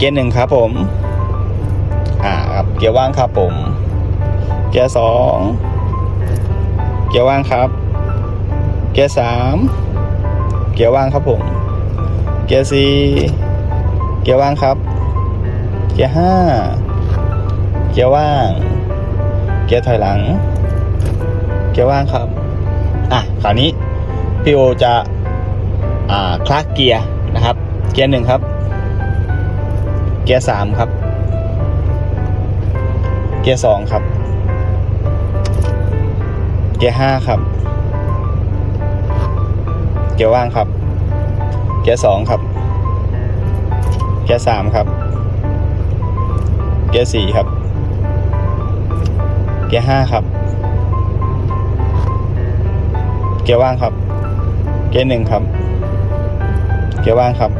เกียร์หนึ่งครับผม อ่าครับเกียร์ว่างครับผม เกียร์สองเกียร์ว่างครับ เกียร์สามเกียร์ว่างครับผม เกียร์สี่เกียร์ว่างครับ เกียร์ห้าเกียร์ว่าง เกียร์ถอยหลัง เกียร์ว่างครับ อะคราวนี้พี่โอจะ อ่าคลักเกียร์นะครับ เกียร์หนึ่งครับ กียร์สามครับ เกียร์สองครับ เกียร์ห้าครับ เกียร์ว่างครับ เกียร์สองครับ เกียร์สามครับ เกียร์สี่ครับ เกียร์ห้าครับ เกียร์ว่างครับ เกียร์หนึ่งครับ เกียร์ว่างครับ